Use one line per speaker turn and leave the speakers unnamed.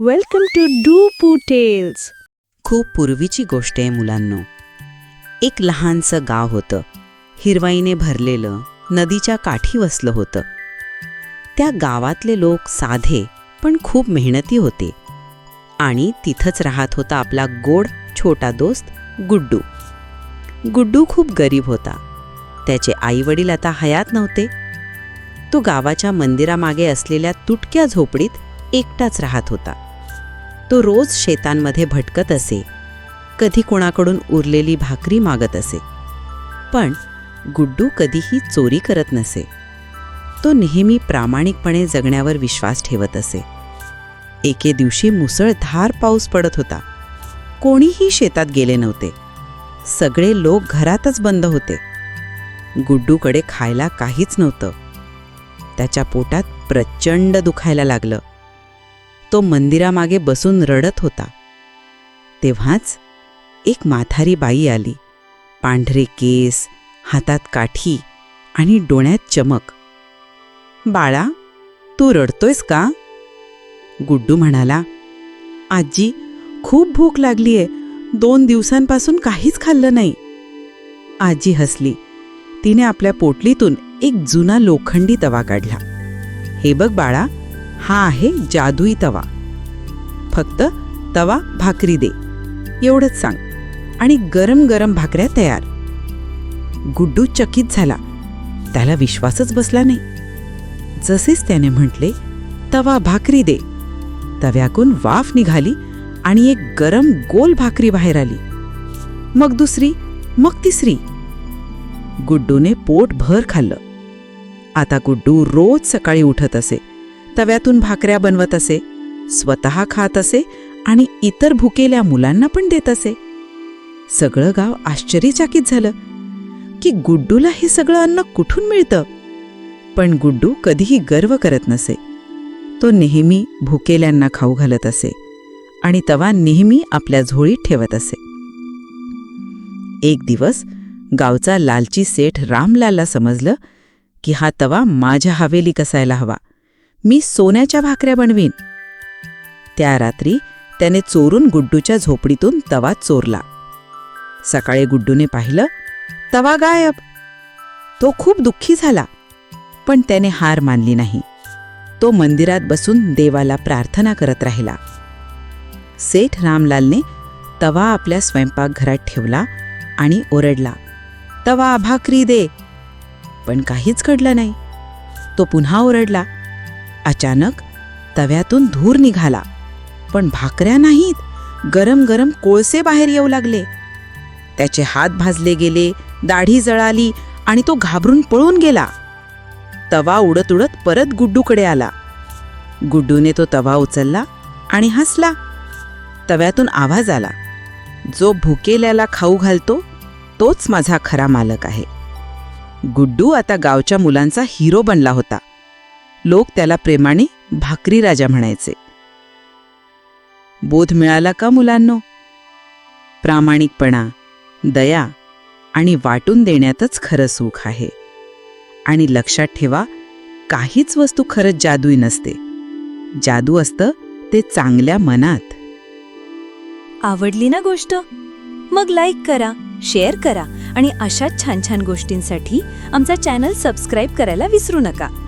Welcome to डू पू tales
खूप पूर्वीची गोष्ट आहे मुलांनो. एक लहानसं गाव होतं. हिरवाईने भरलेलं नदीच्या काठी वसलं होतं. त्या गावातले लोक साधे पण खूप मेहनती होते. आणि तिथंच राहत होता आपला गोड छोटा दोस्त गुड्डू. गुड्डू खूप गरीब होता. त्याचे आईवडील आता हयात नव्हते. तो गावाच्या मंदिरामागे असलेल्या तुटक्या झोपडीत एकटाच राहत होता. तो रोज शेतांमध्ये भटकत असे. कधी कोणाकडून उरलेली भाकरी मागत असे. पण गुड्डू कधीही चोरी करत नसे. तो नेहमी प्रामाणिकपणे जगण्यावर विश्वास ठेवत असे. एके दिवशी मुसळधार पाऊस पडत होता. कोणीही शेतात गेले नव्हते. सगळे लोक घरातच बंद होते. गुड्डूकडे खायला काहीच नव्हतं. त्याच्या पोटात प्रचंड दुखायला लागलं. तो मंदिरामागे बसून रडत होता. तेव्हाच एक माथारी बाई आली. पांढरे केस हातात काठी आणि डोळ्यात चमक. बाळा तू रडतोयस का? गुड्डू म्हणाला. आजी खूप भूक लागलीये. दोन दिवसांपासून काहीच खाल्लं नाही. आजी हसली. तिने आपल्या पोटलीतून एक जुना लोखंडी तवा काढला. हे बघ बाळा हा आहे जादुई तवा. फक्त तवा भाकरी दे. एवढंच सांग. आणि गरम गरम भाकऱ्या तयार. गुड्डू चकित झाला. त्याला विश्वासच बसला नाही. जसेच त्याने म्हटले तवा भाकरी दे. तव्याकून वाफ निघाली आणि एक गरम गोल भाकरी बाहेर आली. मग दुसरी मग तिसरी. गुड्डूने पोट भर खाल्लं. आता गुड्डू रोज सकाळी उठत असे. तव्यातून भाकऱ्या बनवत असे स्वतः खात असे आणि इतर भुकेल्या मुलांना पण देत असे. सगळं गाव आश्चर्यचकित झालं की गुड्डूला हे सगळं अन्न कुठून मिळतं? पण गुड्डू कधीही गर्व करत नसे. तो नेहमी भुकेल्यांना खाऊ घालत असे आणि तवा नेहमी आपल्या झोळीत ठेवत असे. एक दिवस गावचा लालची सेठ रामलालला समजलं की हा तवा माझ्या हवेली कसायला हवा. मी सोन्याच्या भाकऱ्या बनवीन. त्या रात्री त्याने चोरून गुड्डूच्या झोपडीतून तवा चोरला. सकाळी गुड्डूने पाहिलं तवा गायब. तो खूप दुःखी झाला पण त्याने हार मानली नाही. तो मंदिरात बसून देवाला प्रार्थना करत राहिला. सेठ रामलालने तवा आपल्या स्वयंपाकघरात ठेवला आणि ओरडला तवा भाकरी दे. पण काहीच घडलं नाही. तो पुन्हा ओरडला अचानक तव्यातून धूर निघाला. पण भाकऱ्या नाहीत. गरम गरम कोळसे बाहेर येऊ लागले. त्याचे हात भाजले गेले दाढी जळाली आणि तो घाबरून पळून गेला. तवा उडत उडत परत गुड्डूकडे आला. गुड्डूने तो तवा उचलला आणि हसला. तव्यातून आवाज आला. जो भुकेल्याला खाऊ घालतो तोच माझा खरा मालक आहे. गुड्डू आता गावच्या मुलांचा हिरो बनला होता. लोक त्याला प्रेमाने भाकरी राजा म्हणायचे. बोध मिळाला का मुलांनो? प्रामाणिकपणा दया आणि वाटून देण्यातच खरं सुख आहे. आणि लक्षात ठेवा काहीच वस्तू खरंच जादूई नसते. जादू असतं ते चांगल्या मनात.
आवडली ना गोष्ट? मग लाईक करा शेअर करा आणि अशाच छान छान गोष्टींसाठी आमचा चॅनल सबस्क्राईब करायला विसरू नका.